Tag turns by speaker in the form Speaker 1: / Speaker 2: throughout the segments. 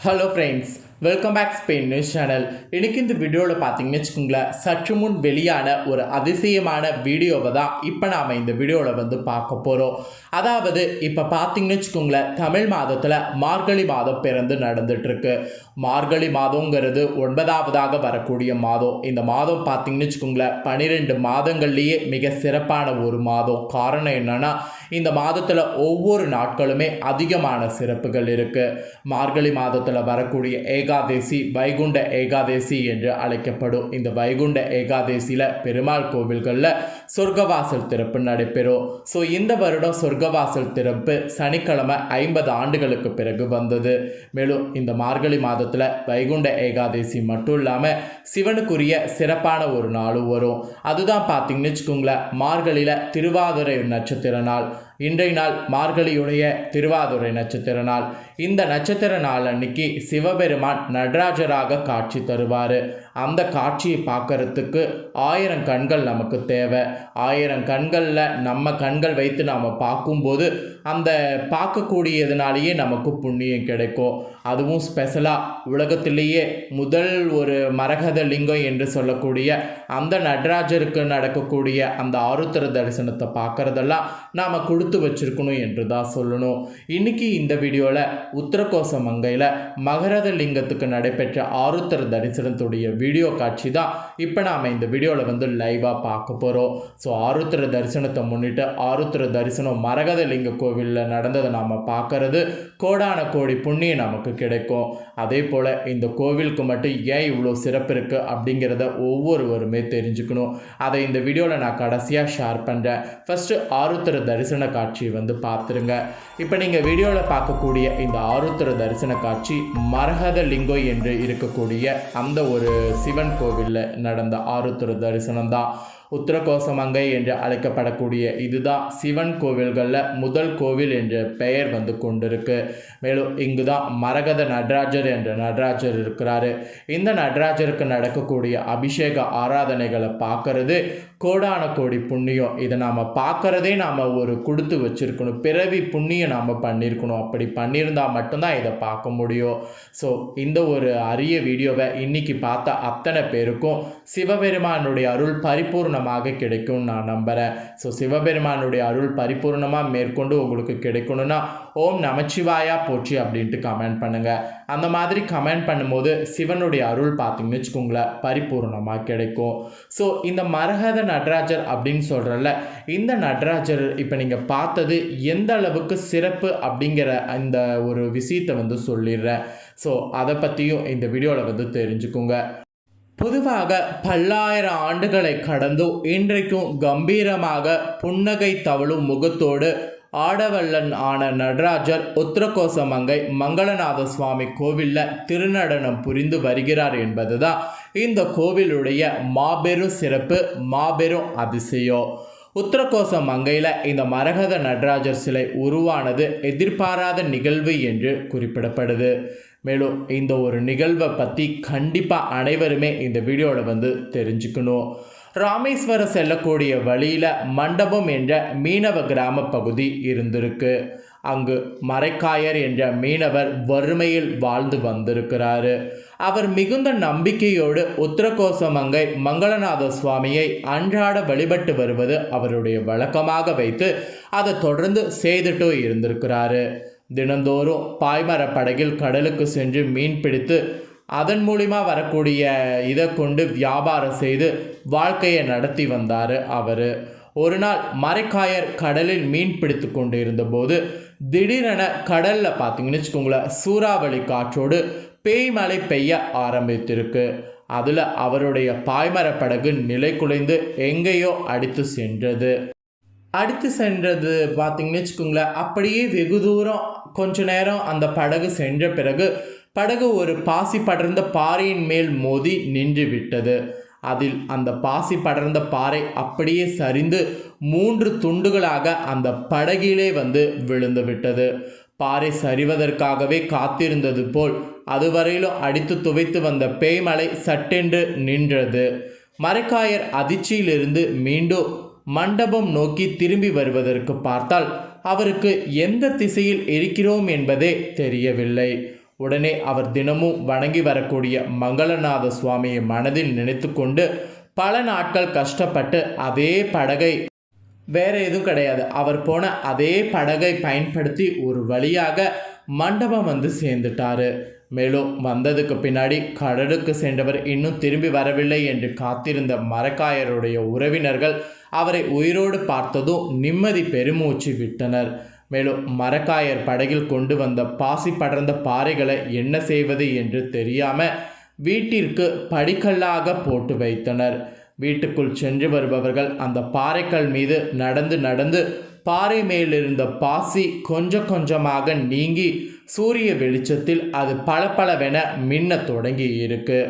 Speaker 1: Hello friends welcome back Spain news channel இன்றைக்கி இந்த வீடியோவில் பார்த்தீங்கன்னு வச்சுக்கோங்களேன் சற்று முன் வெளியான ஒரு அதிசயமான வீடியோவை தான் இப்போ நாம் இந்த வீடியோவில் வந்து பார்க்க போகிறோம் அதாவது இப்போ பார்த்தீங்கன்னு வச்சுக்கோங்களேன் தமிழ் மாதத்தில் மார்கழி மாதம் பிறந்து நடந்துட்டுருக்கு. மார்கழி மாதங்கிறது ஒன்பதாவதாக வரக்கூடிய மாதம். இந்த மாதம் பார்த்தீங்கன்னு வச்சுக்கோங்களேன் பன்னிரெண்டு மாதங்கள்லேயே மிக சிறப்பான ஒரு மாதம். காரணம் என்னென்னா இந்த மாதத்தில் ஒவ்வொரு நாட்களுமே அதிகமான சிறப்புகள் இருக்குது மார்கழி மாதத்தில் வரக்கூடிய ஏகாதேசி வைகுண்ட ஏகாதேசி என்று அழைக்கப்படும் இந்த வைகுண்ட ஏகாதேசியில் பெருமாள் கோவில்களில் சொர்க்கவாசல் திறப்பு நடைபெறும். ஸோ இந்த வருடம் சொர்க்கவாசல் திறப்பு சனிக்கிழமை ஐம்பது ஆண்டுகளுக்கு பிறகு வந்தது. மேலும் இந்த மார்கழி மாதத்தில் வைகுண்ட ஏகாதேசி மட்டும் இல்லாமல் சிவனுக்குரிய சிறப்பான ஒரு நாளும் வரும். அதுதான் பார்த்தீங்கன்னு வச்சுக்கோங்களேன் மார்கழியில் திருவாதிரை நட்சத்திர நாள். இன்றைய நாள் மார்கழியுடைய திருவாதுரை நட்சத்திர நாள். இந்த நட்சத்திர நாள் அன்னைக்கு சிவபெருமான் நடராஜராக காட்சி தருவார். அந்த காட்சியை பார்க்கறதுக்கு ஆயிரம் கண்கள் நமக்கு தேவை. ஆயிரம் கண்களில் நம்ம கண்கள் வைத்து நாம் பார்க்கும்போது அந்த பார்க்கக்கூடியதுனாலேயே நமக்கு புண்ணியம் கிடைக்கும். அதுவும் ஸ்பெஷலாக உலகத்திலேயே முதல் ஒரு மரகத லிங்கம் என்று சொல்லக்கூடிய அந்த நடராஜருக்கு நடக்கக்கூடிய அந்த ஆருத்திர தரிசனத்தை பார்க்குறதெல்லாம் நாம் கொடுத்து வச்சிருக்கணும் என்று தான் சொல்லணும். இன்னைக்கு இந்த வீடியோவில் உத்தரகோச மங்கையில் மகரத லிங்கத்துக்கு நடைபெற்ற ஆருத்திர தரிசனத்துடைய வீடியோ காட்சி தான். இப்போ நாம் இந்த வீடியோவில் வந்து லைவாக பார்க்க போகிறோம் ஸோ ஆருத்திர தரிசனத்தை முன்னிட்டு ஆருத்திர தரிசனம் மரகதலிங்க கோவிலில் நடந்ததை நாம் பார்க்கறது கோடான கோடி புண்ணியம் நமக்கு கிடைக்கும். அதே போல் இந்த கோவிலுக்கு மட்டும் ஏன் இவ்வளோ சிறப்பு இருக்குது அப்படிங்கிறத ஒவ்வொருவருமே தெரிஞ்சுக்கணும். அதை இந்த வீடியோவில் நான் கடைசியாக ஷேர் பண்ணுறேன் ஃபஸ்ட்டு ஆருத்திர தரிசன காட்சி வந்து பார்த்துருங்க. இப்போ நீங்கள் வீடியோவில் பார்க்கக்கூடிய இந்த ஆருத்திர தரிசன காட்சி மரகத லிங்கம் என்று இருக்கக்கூடிய அந்த ஒரு சிவன் கோவிலில் நடந்த ஆருத்திர தரிசனம் தான் உத்தரகோசமங்கை என்று அழைக்கப்படக்கூடிய இதுதான் சிவன் கோவில்களில் முதல் கோவில் என்ற பெயர் வந்து கொண்டிருக்கு. மேலும் இங்கு தான் மரகத நடராஜர் என்ற நடராஜர் இருக்கிறாரு. இந்த நடராஜருக்கு நடக்கக்கூடிய அபிஷேக ஆராதனைகளை பார்க்கறது கோடான கோடி புண்ணியம். இதை நாம் பார்க்கறதே நாம் ஒரு கொடுத்து வச்சுருக்கணும். பிறவி புண்ணியம் நாம் பண்ணியிருக்கணும் அப்படி பண்ணியிருந்தால் மட்டும்தான் இதை பார்க்க முடியும். ஸோ இந்த ஒரு அரிய வீடியோவை இன்றைக்கி பார்த்த அத்தனை பேருக்கும் சிவபெருமானுடைய அருள் பரிபூர்ணமாக கிடைக்கும் நான் நம்புகிறேன் ஸோ சிவபெருமானுடைய அருள் பரிபூர்ணமாக மேற்கொண்டு உங்களுக்கு கிடைக்கணும்னா ஓம் நமச்சிவாயா போச்சு அப்படின்ட்டு கமெண்ட் பண்ணுங்கள் அந்த மாதிரி கமெண்ட் பண்ணும்போது சிவனுடைய அருள் பார்த்தீங்கன்னு வச்சுக்கோங்களேன் பரிபூர்ணமாக கிடைக்கும். ஸோ இந்த மரகத நடராஜர் அப்படின்னு சொல்கிறல்ல இந்த நடராஜர் இப்போ நீங்கள் பார்த்தது எந்த அளவுக்கு சிறப்பு அப்படிங்கிற அந்த ஒரு விஷயத்தை வந்து சொல்லிடுறேன். ஸோ அதை பற்றியும் இந்த வீடியோவில் வந்து தெரிஞ்சுக்கோங்க. பொதுவாக பல்லாயிரம் ஆண்டுகளை கடந்தும் இன்றைக்கும் கம்பீரமாக புன்னகை தவழும் முகத்தோடு ஆடவல்லன் ஆன நடராஜர் உத்தரகோசமங்கை மங்களநாத சுவாமி கோவிலில் திருநடனம் புரிந்து வருகிறார் என்பதுதான் இந்த கோவிலுடைய மாபெரும் சிறப்பு மாபெரும் அதிசயம் உத்தரகோச மங்கையில் இந்த மரகத நடராஜர் சிலை உருவானது எதிர்பாராத நிகழ்வு என்று குறிப்பிடப்படுது. மேலும் இந்த ஒரு நிகழ்வை பற்றி கண்டிப்பாக அனைவருமே இந்த வீடியோவில் வந்து தெரிஞ்சுக்கணும். ராமேஸ்வரம் செல்லக்கூடிய வழியில் மண்டபம் என்ற மீனவ கிராம பகுதி இருந்திருக்கு. அங்கு மரைக்காயர் என்ற மீனவர் வறுமையில் வாழ்ந்து வந்திருக்கிறாரு. அவர் மிகுந்த நம்பிக்கையோடு உத்தரகோசமங்கை மங்களநாத சுவாமியை அன்றாட வழிபட்டு வருவது அவருடைய வழக்கமாக வைத்து அதை தொடர்ந்து செய்துட்டு இருந்திருக்கிறாரு. தினந்தோறும் பாய்மர படகில் கடலுக்கு சென்று மீன் பிடித்து அதன் மூலிமா வரக்கூடிய இதை கொண்டு வியாபாரம் செய்து வாழ்க்கையை நடத்தி வந்தார் அவர். ஒரு நாள் மரைக்காயர் கடலில் மீன் பிடித்து கொண்டு இருந்தபோது திடீரென கடலில் பார்த்தீங்கன்னு வச்சுக்கோங்களேன் சூறாவளி காற்றோடு பேய்மழை பெய்ய ஆரம்பித்திருக்கு. அதில் அவருடைய பாய்மர படகு நிலை குலைந்து எங்கேயோ அடித்து சென்றது. அடித்து சென்றது பார்த்தீங்கன்னு வச்சுக்கோங்களேன் அப்படியே வெகு தூரம் கொஞ்ச நேரம் அந்த படகு சென்ற பிறகு படகு ஒரு பாசி படர்ந்த பாறையின் மேல் மோதி நின்று விட்டது. அதில் அந்த பாசி படர்ந்த பாறை அப்படியே சரிந்து மூன்று துண்டுகளாக அந்த படகிலே வந்து விழுந்து விட்டது. பாறை சரிவதற்காகவே காத்திருந்தது போல் அதுவரையிலும் அடித்து துவைத்து வந்த பேய்மலை சட்டென்று நின்றது. மரைக்காயர் அதிர்ச்சியிலிருந்து மீண்டும் மண்டபம் நோக்கி திரும்பி வருவதற்கு பார்த்தால் அவருக்கு எந்த திசையில் இருக்கிறோம் என்பதே தெரியவில்லை. உடனே அவர் தினமும் வணங்கி வரக்கூடிய மங்களநாத சுவாமியை மனதில் நினைத்து கொண்டு பல நாட்கள் கஷ்டப்பட்டு அதே படகை வேற எதுவும் கிடையாது. அவர் போன அதே படகை பயன்படுத்தி ஒரு வழியாக மண்டபம் வந்து சேர்ந்துட்டாரு. மேலும் வந்ததுக்கு பின்னாடி கடலுக்கு சென்றவர் இன்னும் திரும்பி வரவில்லை என்று காத்திருந்த மரக்காயருடைய உறவினர்கள் அவரை உயிரோடு பார்த்ததும் நிம்மதி பெருமூச்சு விட்டனர். மேலும் மரக்காயர் படகில் கொண்டு வந்த பாசி படர்ந்த பாறைகளை என்ன செய்வது என்று தெரியாமல் வீட்டிற்கு படிக்கல்லாக போட்டு வைத்தனர். வீட்டுக்குள் சென்று வருபவர்கள் அந்த பாறைகள் மீது நடந்து நடந்து பாறை மேலிருந்த பாசி கொஞ்சம் கொஞ்சமாக நீங்கி சூரிய வெளிச்சத்தில் அது பளபளவென மின்னத் தொடங்கி இருக்கு.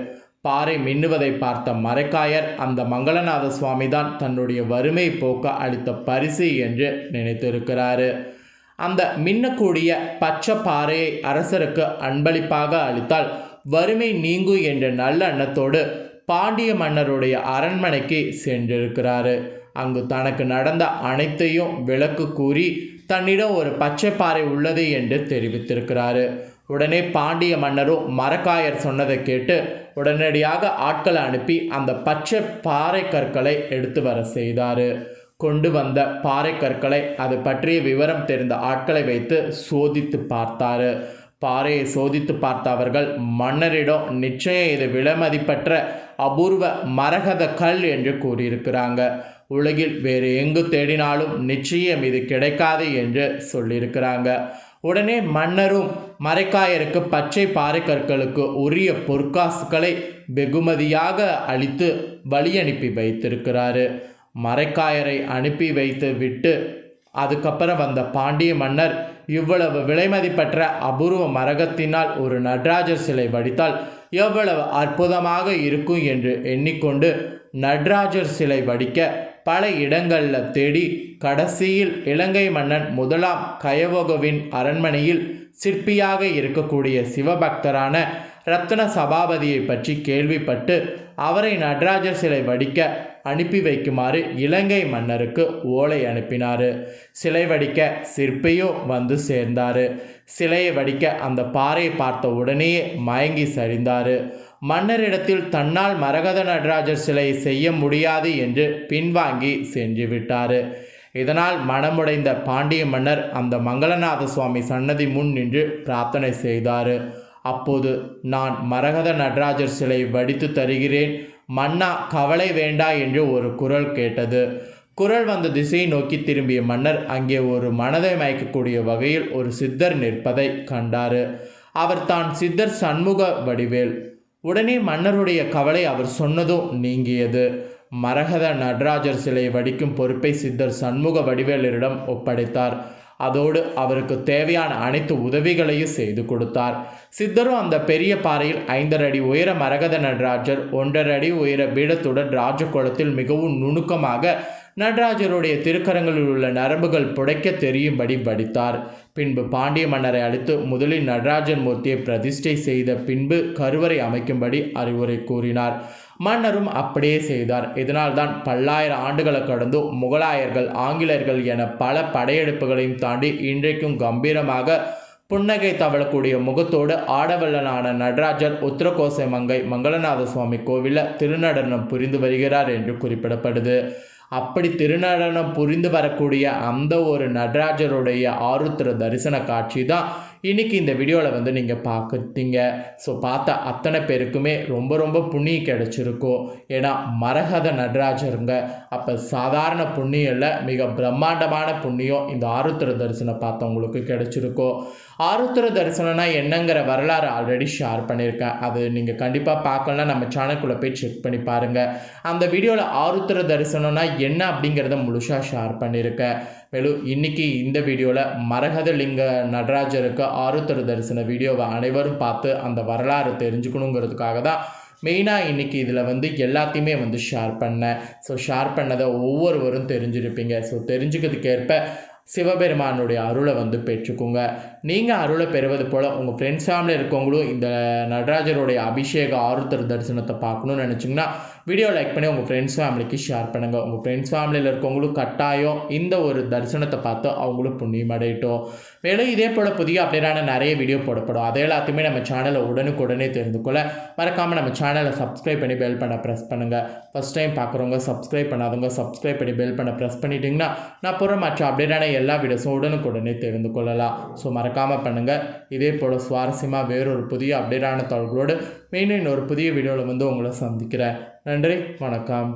Speaker 1: பாறை மின்னுவதை பார்த்த மரைக்காயர் அந்த மங்களநாத சுவாமி தான் தன்னுடைய வறுமை போக்க அளித்த பரிசு என்று நினைத்திருக்கிறாரு. அந்த மின்னக்கூடிய பச்சை பாறையை அரசருக்கு அன்பளிப்பாக அளித்தால் வறுமை நீங்கும் என்ற நல்ல எண்ணத்தோடு பாண்டிய மன்னருடைய அரண்மனைக்கு சென்றிருக்கிறாரு. அங்கு தனக்கு நடந்த அனைத்தையும் விளக்கு கூறி தன்னிடம் ஒரு பச்சை பாறை உள்ளது என்று தெரிவித்திருக்கிறாரு. உடனே பாண்டிய மன்னரும் மரக்காயர் சொன்னதை கேட்டு உடனடியாக ஆட்களை அனுப்பி அந்த பச்சை பாறை கற்களை எடுத்து வர செய்தார். கொண்டு வந்த பாறை கற்களை அது பற்றிய விவரம் தெரிந்த ஆட்களை வைத்து சோதித்து பார்த்தாரு. பாறையை சோதித்து பார்த்த அவர்கள் மன்னரிடம் நிச்சயம் இது விலைமதிப்பற்ற அபூர்வ மரகத கல் என்று கூறியிருக்கிறாங்க. உலகில் வேறு எங்கு தேடினாலும் நிச்சயம் இது கிடைக்காது என்று சொல்லியிருக்கிறாங்க. உடனே மன்னரும் மரைக்காயருக்கு பச்சை பாறை கற்களுக்கு உரிய பொற்காசுகளை வெகுமதியாக அளித்து வழி அனுப்பி வைத்திருக்கிறாரு. மரைக்காயரை அனுப்பி வைத்து விட்டு அதுக்கப்புறம் வந்த பாண்டிய மன்னர் இவ்வளவு விலைமதிப்பற்ற அபூர்வ மரகத்தினால் ஒரு நடராஜர் சிலை வடித்தால் எவ்வளவு அற்புதமாக இருக்கும் என்று எண்ணிக்கொண்டு நடராஜர் சிலை வடிக்க பல இடங்களில் தேடி கடைசியில் இலங்கை மன்னன் முதலாம் கயவோகவின் அரண்மனையில் சிற்பியாக இருக்கக்கூடிய சிவபக்தரான ரத்ன சபாபதியை பற்றி கேள்விப்பட்டு அவரை நடராஜர் சிலை வடிக்க அனுப்பி வைக்குமாறு இலங்கை மன்னருக்கு ஓலை அனுப்பினார். சிலை வடிக்க சிற்பியும் வந்து சேர்ந்தார். சிலையை வடிக்க அந்த பாறையை பார்த்த உடனேயே மயங்கி சரிந்தார். மன்னரிடத்தில் தன்னால் மரகத நடராஜர் சிலையை செய்ய முடியாது என்று பின்வாங்கி சென்று விட்டார். இதனால் மனமுடைந்த பாண்டிய மன்னர் அந்த மங்களநாத சுவாமி சன்னதி முன் நின்று பிரார்த்தனை செய்தார். அப்போது நான் மரகத நடராஜர் சிலை வடித்து தருகிறேன். மன்னா கவலை வேண்டா என்று ஒரு குரல் கேட்டது. குரல் வந்த திசையை நோக்கி திரும்பிய மன்னர் அங்கே ஒரு மனதை மயக்கக்கூடிய வகையில் ஒரு சித்தர் நிற்பதை கண்டார். அவர் தான் சித்தர் சண்முக வடிவேல். உடனே மன்னருடைய கவலை அவர் சொன்னதும் நீங்கியது. மரகத நடராஜர் சிலையை வடிக்கும் பொறுப்பை சித்தர் சண்முக வடிவேலரிடம் ஒப்படைத்தார். அதோடு அவருக்கு தேவையான அனைத்து உதவிகளையும் செய்து கொடுத்தார். சித்தரும் அந்த பெரிய பாறையில் ஐந்தரை அடி உயர மரகத நடராஜர் ஒன்றரை அடி உயர பீடத்துடன் ராஜகுளத்தில் மிகவும் நுணுக்கமாக நடராஜருடைய திருக்கரங்களில் உள்ள நரம்புகள் புடைக்க தெரியும்படி வடித்தார். பின்பு பாண்டிய மன்னரை அழைத்து முதலில் நடராஜன் மூர்த்தியை பிரதிஷ்டை செய்த பின்பு கருவறை அமைக்கும்படி அறிவுரை கூறினார். மன்னரும் அப்படியே செய்தார். இதனால்தான் பல்லாயிரம் ஆண்டுகளை கடந்து முகலாயர்கள் ஆங்கிலேயர்கள் என பல படையெடுப்புகளையும் தாண்டி இன்றைக்கும் கம்பீரமாக புன்னகை தவழக்கூடிய முகத்தோடு ஆடவல்லனான நடராஜர் உத்தரகோசை மங்கை மங்களநாத சுவாமி கோவிலில் திருநடனம் புரிந்து வருகிறார் என்று குறிப்பிடப்படுது. அப்படி திருநடனம் புரிந்து வரக்கூடிய அந்த ஒரு நடராஜருடைய ஆருத்திர தரிசன காட்சி தான் இன்னைக்கு இந்த வீடியோவில் வந்து நீங்கள் பார்க்குறீங்க ஸோ பார்த்த அத்தனை பேருக்குமே ரொம்ப ரொம்ப புண்ணியம் கிடச்சிருக்கும். ஏன்னா மரகத நடராஜருங்க. அப்போ சாதாரண புண்ணியம் இல்லை மிக பிரம்மாண்டமான புண்ணியம் இந்த ஆருத்திர தரிசனம் பார்த்தவங்களுக்கு கிடச்சிருக்கும். ஆருத்திர தரிசனம்னா என்னங்கிற வரலாறு ஆல்ரெடி ஷேர் பண்ணியிருக்கேன். அது நீங்கள் கண்டிப்பாக பார்க்கலன்னா நம்ம சேனலுக்குள்ளே போய் செக் பண்ணி பாருங்கள் அந்த வீடியோவில் ஆருத்திர தரிசனம்னா என்ன அப்படிங்கிறத முழுசாக ஷேர் பண்ணியிருக்கேன். மேலும் இன்னைக்கு இந்த வீடியோவில் மரகத லிங்க நடராஜருக்கு ஆருத்தர தரிசன வீடியோவை அனைவரும் பார்த்து அந்த வரலாறு தெரிஞ்சுக்கணுங்கிறதுக்காக தான் மெயினாக இன்றைக்கி இதில் வந்து எல்லாத்தையுமே வந்து ஷேர் பண்ணேன். ஸோ ஷேர் பண்ணதை ஒவ்வொருவரும் தெரிஞ்சிருப்பீங்க. ஸோ தெரிஞ்சுக்கிறதுக்கேற்ப சிவபெருமானுடைய அருளை வந்து பெற்றுக்கோங்க. நீங்கள் அருளை பெறுவது போல் உங்கள் ஃப்ரெண்ட்ஸ் ஃபேமிலி இருக்கவங்களும் இந்த நடராஜருடைய அபிஷேக ஆருத்தர் தரிசனத்தை பார்க்கணும்னு நினச்சிங்கன்னா வீடியோ லைக் பண்ணி உங்கள் ஃப்ரெண்ட்ஸ் ஃபேமிலிக்கு ஷேர் பண்ணுங்கள் உங்கள் ஃப்ரெண்ட்ஸ் ஃபேமிலியில் இருக்கவங்களும் கட்டாயம் இந்த ஒரு தரிசனத்தை பார்த்து அவங்களும் புண்ணியம் அடையட்டும் மேலும் இதே போல் புதிய அப்டேட்டான நிறைய வீடியோ போடப்படும். அதை எல்லாத்தையுமே நம்ம சேனலை உடனுக்குடனே தெரிந்து கொள்ள மறக்காமல் நம்ம சேனலை சப்ஸ்கிரைப் பண்ணி பெல் பண்ண ப்ரெஸ் பண்ணுங்கள் ஃபஸ்ட் டைம் பார்க்குறவங்க சப்ஸ்கிரைப் பண்ணாதவங்க சப்ஸ்கிரைப் பண்ணி பெல் பண்ண ப்ரெஸ் பண்ணிட்டீங்கன்னா நான் போகிற மற்ற அப்டேட்டான எல்லா வீடியோஸும் உடனுக்குடனே தெரிந்து கொள்ளலாம். ஸோ மறக்காமல் பண்ணுங்கள் இதே போல் சுவாரஸ்யமாக வேறொரு புதிய அப்டேட்டான தகவல்களோடு மீண்டும் இன்னொரு புதிய வீடியோவில் வந்து உங்களை சந்திக்கிறேன். நன்றி வணக்கம்.